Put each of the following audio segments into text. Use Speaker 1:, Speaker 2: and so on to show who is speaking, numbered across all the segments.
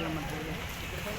Speaker 1: ಏನಾಗ್ತದೆ ಸರ್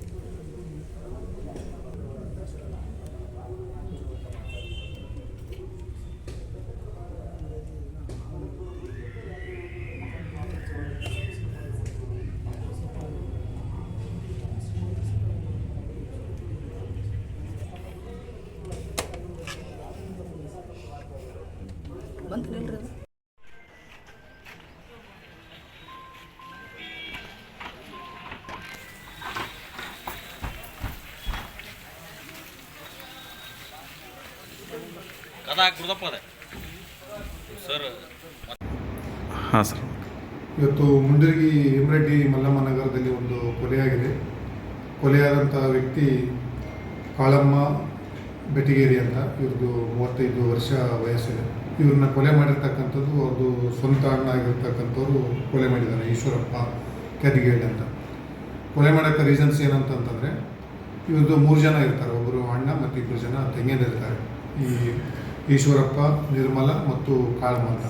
Speaker 1: ಬಂತು ನಿಲ್ರಿ ಅದು.
Speaker 2: ಕದಾ ಹಾಕ್ಬಿಡ್ದಪ್ಪ ಸರ್
Speaker 3: ಹಾಂ ಸರ್.
Speaker 4: ಇವತ್ತು ಮುಂಡರಗಿ ಹೇಮರೆಡ್ಡಿ ಮಲ್ಲಮ್ಮ ನಗರದಲ್ಲಿ ಒಂದು ಕೊಲೆಯಾಗಿದೆ. ಕೊಲೆಯಾದಂಥ ವ್ಯಕ್ತಿ ಕಾಳಮ್ಮ ಬೆಟಗೇರಿ ಅಂತ ಇವ್ರದ್ದು ಮೂವತ್ತೈದು ವರ್ಷ ವಯಸ್ಸಿದೆ. ಇವ್ರನ್ನ ಕೊಲೆ ಮಾಡಿರ್ತಕ್ಕಂಥದ್ದು ಅವ್ರದ್ದು ಸ್ವಂತ ಅಣ್ಣ ಆಗಿರ್ತಕ್ಕಂಥವ್ರು ಕೊಲೆ ಮಾಡಿದ್ದಾರೆ, ಈಶ್ವರಪ್ಪ ಕ್ಯಾದಿಗೇಡ್ ಅಂತ. ಕೊಲೆ ಮಾಡೋಕ್ಕೆ ರೀಸನ್ಸ್ ಏನಂತಂತಂದರೆ ಇವ್ರದ್ದು ಮೂರು ಜನ ಇರ್ತಾರೆ ಒಬ್ಬರು ಅಣ್ಣ ಮತ್ತು ಇಬ್ಬರು ಜನ ತೆಂಗೇನಿರ್ತಾರೆ ಈ ಈಶ್ವರಪ್ಪ, ನಿರ್ಮಲ ಮತ್ತು ಕಾಳಮ್ಮ ಅಂತ.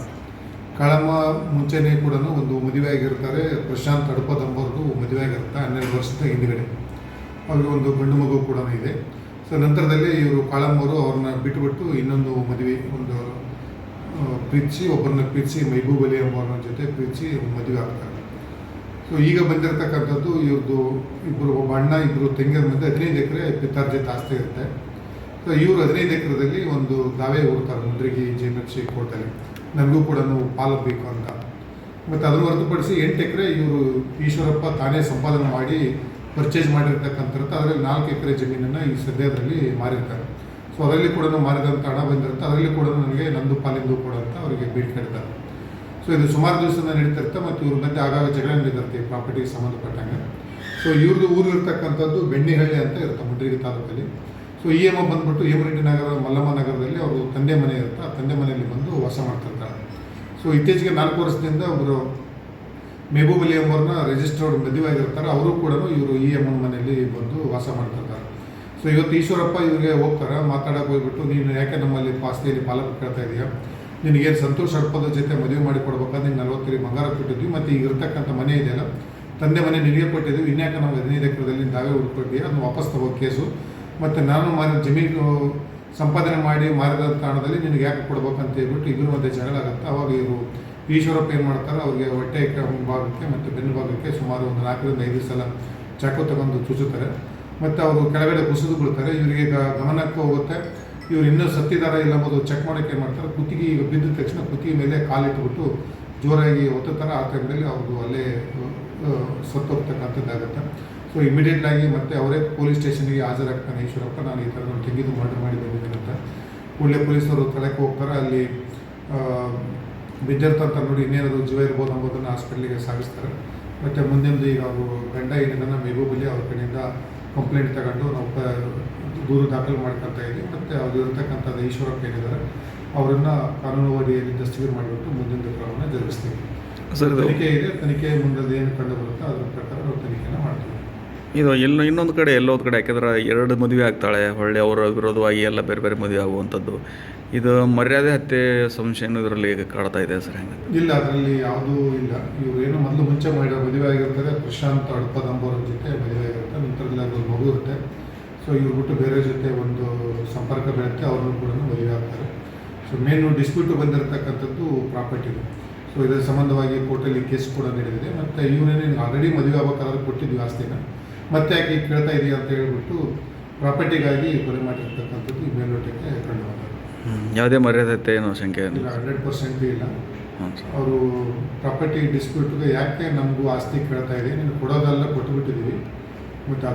Speaker 4: ಕಾಳಮ್ಮ ಮುಂಚೆನೇ ಕೂಡ ಒಂದು ಮದುವೆ ಆಗಿರ್ತಾರೆ, ಪ್ರಶಾಂತ್ ಅಡಪದಂಬರ್ದು ಮದುವೆ ಆಗಿರ್ತಾರೆ ಹನ್ನೆರಡು ವರ್ಷದ ಹಿಂದ್ಗಡೆ. ಅವ್ರಿಗೆ ಒಂದು ಗಂಡು ಮಗು ಕೂಡ ಇದೆ. ಸೊ ನಂತರದಲ್ಲಿ ಇವರು ಕಾಳಮ್ಮವರು ಅವ್ರನ್ನ ಬಿಟ್ಟುಬಿಟ್ಟು ಇನ್ನೊಂದು ಮದುವೆ, ಒಂದು ಪ್ರೀತಿಸಿ, ಒಬ್ಬರನ್ನ ಪ್ರೀತಿಸಿ ಮೈಬೂಬ್ ಅಲಿ ಎಂಬವ್ರನ್ನ ಜೊತೆ ಪ್ರೀತಿಸಿ ಮದುವೆ ಆಗ್ತಾರೆ. ಸೊ ಈಗ ಬಂದಿರತಕ್ಕಂಥದ್ದು ಇವ್ರದ್ದು ಇಬ್ಬರು ಒಬ್ಬ ಅಣ್ಣ ಇಬ್ಬರು ತೆಂಗಿನ ಮಧ್ಯೆ ಹದಿನೈದು ಎಕರೆ ಪಿತಾರ್ಜಿತ ಆಸ್ತಿ ಇರುತ್ತೆ. ಸೊ ಇವರು ಹದಿನೈದು ಎಕರೆದಲ್ಲಿ ಒಂದು ದಾವೆ ಹೋಗ್ತಾರೆ ಮುಂಡ್ರಿಗಿ ಜೇಮಕ್ಷಿ ಕೋರ್ಟಲ್ಲಿ ನನಗೂ ಕೂಡ ಪಾಲು ಬೇಕು ಅಂತ. ಮತ್ತು ಅದನ್ನು ಹೊರತುಪಡಿಸಿ ಎಂಟು ಎಕರೆ ಇವರು ಈಶ್ವರಪ್ಪ ತಾನೇ ಸಂಪಾದನೆ ಮಾಡಿ ಪರ್ಚೇಸ್ ಮಾಡಿರ್ತಕ್ಕಂಥದ್ದು ಅದರಲ್ಲಿ ನಾಲ್ಕು ಎಕರೆ ಜಮೀನನ್ನು ಈ ಸದ್ಯದಲ್ಲಿ ಮಾರಿರ್ತಾರೆ. ಸೊ ಅದರಲ್ಲಿ ಕೂಡ ಮಾರಿದಂಥ ಹಣ ಬಂದಿರುತ್ತೆ. ಅದರಲ್ಲಿ ಕೂಡ ನನಗೆ ನಂದು ಪಾಲಿಂದು ಕೂಡ ಅಂತ ಅವರಿಗೆ ಬೀಳ್ಕೊಡ್ತಾರೆ ಸೊ ಇದು ಸುಮಾರು ದಿವಸದಿಂದ ನಡೀತಿರುತ್ತೆ ಮತ್ತು ಇವ್ರ ಮಧ್ಯೆ ಆಗಾಗ ಜಗಳ ನಡೀತಿರುತ್ತೆ ಈ ಪ್ರಾಪರ್ಟಿಗೆ ಸಂಬಂಧಪಟ್ಟಂಗೆ. ಸೊ ಇವ್ರದ್ದು ಊರು ಇರ್ತಕ್ಕಂಥದ್ದು ಬೆಣ್ಣಿಹಳ್ಳಿ ಅಂತ ಇರುತ್ತೆ ಮುಂಡ್ರಿಗಿ ತಾಲೂಕಲ್ಲಿ. ಸೊ ಇ ಎಂ ಬಂದ್ಬಿಟ್ಟು ಹೇಮರೆಡ್ಡಿ ನಗರ, ಮಲ್ಲಮ್ಮ ನಗರದಲ್ಲಿ ಅವರು ತಂದೆ ಮನೆ ಇರುತ್ತೆ. ಆ ತಂದೆ ಮನೆಯಲ್ಲಿ ಬಂದು ವಾಸ ಮಾಡ್ತಿರ್ತಾರೆ. ಸೊ ಇತ್ತೀಚೆಗೆ ನಾಲ್ಕು ವರ್ಷದಿಂದ ಒಬ್ಬರು ಮೆಹಬೂಬ್ ಅಲಿ ಎಂಬವ್ರನ್ನ ರಿಜಿಸ್ಟರ್ಡ್ ಮದುವೆ ಆಗಿರ್ತಾರೆ ಅವರು ಕೂಡ ಇವರು ಈ ಅಮ್ಮನ ಮನೆಯಲ್ಲಿ ಬಂದು ವಾಸ ಮಾಡ್ತಿರ್ತಾರೆ. ಸೊ ಇವತ್ತು ಈಶ್ವರಪ್ಪ ಇವರಿಗೆ ಹೋಗ್ತಾರೆ, ಮಾತಾಡೋಕೆ ಹೋಗ್ಬಿಟ್ಟು, ನೀನು ಯಾಕೆ ನಮ್ಮಲ್ಲಿ ಪಾಸ್ತಿಯಲ್ಲಿ ಪಾಲಕ ಕೇಳ್ತಾ ಇದೆಯಾ? ನಿನಗೇನು ಸಂತೋಷ ಅರ್ಪದ ಜೊತೆ ಮದುವೆ ಮಾಡಿ ಕೊಡ್ಬೇಕಾದ್ರೆ ನೀನು ನಲ್ವತ್ತರಿ ಬಂಗಾರ ಕೊಟ್ಟಿದ್ವಿ, ಮತ್ತು ಈಗ ಇರ್ತಕ್ಕಂಥ ಮನೆ ಇದೆಯಲ್ಲ, ತಂದೆ ಮನೆ ನಿನಗೆ ಕೊಟ್ಟಿದ್ವಿ ಇನ್ಯಾಕೆ ನಾವು ಹದಿನೈದು ಎಕರೆದಲ್ಲಿ ನಾವೇ ಹುಡ್ಕೊಟ್ಟಿದ್ದೀಯ ಅದನ್ನು ವಾಪಸ್ ತಗೋ ಕೇಸು. ಮತ್ತು ನಾನು ಮಾರಿದ ಜಮೀನು ಸಂಪಾದನೆ ಮಾಡಿ ಮಾರಿದ ತಾಣದಲ್ಲಿ ನಿನಗೆ ಯಾಕೆ ಕೊಡ್ಬೇಕಂತ ಹೇಳ್ಬಿಟ್ಟು ಇಬ್ಬರು ಮಧ್ಯೆ ಜಗಳ ಆಗುತ್ತೆ, ಅವಾಗ ಇವರು ಈಶ್ವರಪ್ಪ ಏನು ಮಾಡ್ತಾರೆ. ಅವರಿಗೆ ಹೊಟ್ಟೆ ಭಾಗಕ್ಕೆ ಮತ್ತು ಬೆನ್ನು ಭಾಗಕ್ಕೆ ಸುಮಾರು ಒಂದು ನಾಲ್ಕರಿಂದ ಐದು ಸಲ ಚಾಕು ತಗೊಂಡು ಚುಚ್ಚುತ್ತಾರೆ. ಮತ್ತು ಅವರು ಕೆಳಗಡೆ ಕುಸಿದು ಬಿಡ್ತಾರೆ ಇವರಿಗೆ ಗಮನಕ್ಕೆ ಹೋಗುತ್ತೆ. ಇವ್ರು ಇನ್ನೂ ಸತ್ತಿದಾರ ಇಲ್ಲ ಎಂಬುದು ಚೆಕ್ ಮಾಡೋಕ್ಕೆ ಏನು ಮಾಡ್ತಾರೆ? ಕುತ್ತಿಗೆ ಈಗ ಬಿದ್ದ ತಕ್ಷಣ ಕುತ್ತಿಗೆ ಮೇಲೆ ಕಾಲಿಟ್ಬಿಟ್ಟು ಜೋರಾಗಿ ಒತ್ತುತ್ತಾರೆ. ಆ ಟೈಮ್ನಲ್ಲಿ ಅವ್ರದ್ದು ಅಲ್ಲೇ ಸತ್ತೋಗ್ತಕ್ಕಂಥದ್ದಾಗುತ್ತೆ. ಸೊ ಇಮಿಡಿಯೇಟ್ಲಾಗಿ ಮತ್ತೆ ಅವರೇ ಪೊಲೀಸ್ ಸ್ಟೇಷನ್ಗೆ ಹಾಜರಾಗ್ತಾನೆ ಈಶ್ವರಪ್ಪ, ನಾನು ಈ ಥರ ತೆಗೆದು ಮರ್ಡರ್ ಮಾಡಿ ಬಂದಿದ್ದೀನಿ ಅಂತ. ಕೂಡಲೇ ಪೊಲೀಸರು ತಲೆಗೆ ಹೋಗ್ತಾರೆ. ಅಲ್ಲಿ ಬಿದ್ದಿರ್ತಂತ ನೋಡಿ ಇನ್ನೇನಾದ್ರು ಜೀವ ಇರ್ಬೋದು ಅಂಬೋದನ್ನು ಹಾಸ್ಪಿಟ್ಲಿಗೆ ಸಾಗಿಸ್ತಾರೆ. ಮತ್ತು ಮುಂದೆಂದು ಈಗ ಅವರು ಗಂಡ ಏನಿದ್ದಾನೆ ಮೆಹಬೂಬಲ್ಲಿ ಅವ್ರ ಕಡೆಯಿಂದ ಕಂಪ್ಲೇಂಟ್ ತಗೊಂಡು ನಾವು ದೂರು ದಾಖಲು ಮಾಡ್ಕೊತ ಇದ್ದೀವಿ ಮತ್ತು ಅವ್ರು ಇರ್ತಕ್ಕಂಥದ್ದು ಈಶ್ವರಪ್ಪ ಏನಿದ್ದಾರೆ ಅವರನ್ನು ಕಾನೂನು ಅಡಿಯಲ್ಲಿ ದಸ್ತಗಿರಿ ಮಾಡಿಬಿಟ್ಟು ಮುಂದಿನ ಕ್ರಮವನ್ನು ಜರುಗಿಸ್ತೀವಿ.
Speaker 3: ಸರ್
Speaker 4: ತನಿಖೆ ಇದೆ. ತನಿಖೆ ಮುಂದೆ ಏನು ಕಂಡು ಬರುತ್ತೋ ಅದ್ರ ಪ್ರಕಾರ ನಾವು ತನಿಖೆನ ಮಾಡ್ತೀವಿ.
Speaker 3: ಇದು ಎಲ್ಲೋ ಇನ್ನೊಂದು ಕಡೆ ಒಂದು ಕಡೆ, ಯಾಕೆಂದ್ರೆ ಎರಡು ಮದುವೆ ಆಗ್ತಾಳೆ ಹೊಳ್ಳಿ ಅವರ ವಿರೋಧವಾಗಿ ಎಲ್ಲ ಬೇರೆ ಬೇರೆ ಮದುವೆ ಆಗುವಂಥದ್ದು. ಇದು ಮರ್ಯಾದೆ ಹತ್ಯೆ ಸಂಶಯನೂ ಇದರಲ್ಲಿ ಕಾಡ್ತಾ ಇದೆ ಸರ್ ಹೆಂಗೆ
Speaker 4: ಇಲ್ಲ, ಅದರಲ್ಲಿ ಯಾವುದೂ ಇಲ್ಲ. ಇವರು ಏನು ಮೊದಲು ಮುಂಚೆ ಮಾಡಿರೋ ಮದುವೆ ಆಗಿರ್ತಾರೆ ಪ್ರಶಾಂತ್ ಅಡ್ಪದಂಬವ್ರ ಜೊತೆ ಮದುವೆ ಆಗಿರುತ್ತೆ, ನಂತರದಲ್ಲಿ ಅದೊಂದು ಮಗು ಇರುತ್ತೆ. ಸೊ ಇವ್ರು ಬಿಟ್ಟು ಬೇರೆ ಜೊತೆ ಒಂದು ಸಂಪರ್ಕ ಬೆಳೆಯುತ್ತೆ ಅವ್ರನ್ನೂ ಕೂಡ ಮದುವೆ ಆಗ್ತಾರೆ. ಸೊ ಮೇನು ಡಿಸ್ಪ್ಯೂಟ್ ಬಂದಿರತಕ್ಕಂಥದ್ದು ಪ್ರಾಪರ್ಟಿ ಸೊ ಇದರ ಸಂಬಂಧವಾಗಿ ಕೋರ್ಟಲ್ಲಿ ಕೇಸ್ ಕೂಡ ನಡೆದಿದೆ. ಮತ್ತು ಇವರೇನೇ ಆಲ್ರೆಡಿ ಮದುವೆ ಆಗಬೇಕಾದ್ರೆ ಕೊಟ್ಟಿದ್ವಿ ಆಸ್ತಿನ. ಮತ್ತೆ ಯಾಕೆ ಕೇಳ್ತಾ ಇದೆಯಾ ಅಂತ ಹೇಳ್ಬಿಟ್ಟು ಪ್ರಾಪರ್ಟಿಗಾಗಿ ಕೊಲೆ ಮಾಡಿರ್ತಕ್ಕಂಥದ್ದು ಈ ಮೇಲ್ನೋಟಕ್ಕೆ ಕಂಡು
Speaker 3: ಯಾವುದೇ ಮರ್ಯಾದೆ ಏನೋ ಸಂಖ್ಯೆ
Speaker 4: ಇಲ್ಲ? ಹಂಡ್ರೆಡ್ ಪರ್ಸೆಂಟ್ ಇಲ್ಲ. ಅವರು ಪ್ರಾಪರ್ಟಿ ಡಿಸ್ಪ್ಯೂಟ್ಗೆ ಯಾಕೆ ನಮಗೂ ಆಸ್ತಿ ಕೇಳ್ತಾ ಇದೆ ನೀನು ಕೊಡೋದೆಲ್ಲ ಕೊಟ್ಬಿಟ್ಟಿದ್ದೀವಿ. ಮತ್ತು